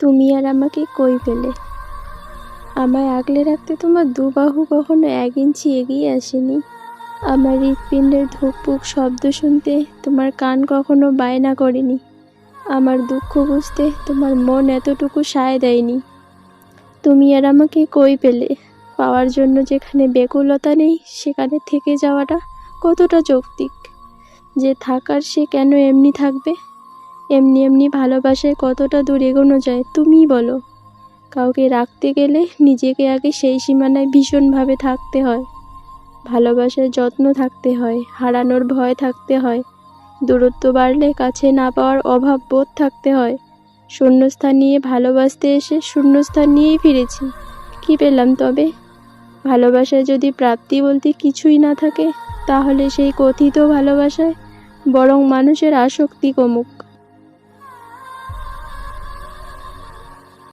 তুমি আর আমাকে কই পেলে? আমায় আগলে রাখতে তোমার দুবাহু কখনো এক ইঞ্চি এগিয়ে আসেনি। আমার হৃৎপিণ্ডের ধুকপুক শব্দ শুনতে তোমার কান কখনো বায়না করেনি। আমার দুঃখ বুঝতে তোমার মন এতটুকু সায় দেয়নি। তুমি আর আমাকে কই পেলে? পাওয়ার জন্য যেখানে বেকুলতা নেই, সেখানে থেকে যাওয়াটা কতটা যৌক্তিক? যে থাকার সে কেন এমনি থাকবে? এমনি এমনি ভালোবাসায় কতটা দূর এগোনো যায় তুমিই বলো। কাউকে রাখতে গেলে নিজেকে আগে সেই সীমানায় ভীষণভাবে থাকতে হয়। ভালোবাসার যত্ন থাকতে হয়, হারানোর ভয় থাকতে হয়, দূরত্ব বাড়লে কাছে না পাওয়ার অভাব বোধ থাকতে হয়। শূন্যস্থান নিয়ে ভালোবাসতে এসে শূন্যস্থান নিয়েই ফিরেছি, কি পেলাম তবে? ভালোবাসায় যদি প্রাপ্তি বলতে কিছুই না থাকে, তাহলে সেই কথিত ভালোবাসায় বরং মানুষের আসক্তি কমুক।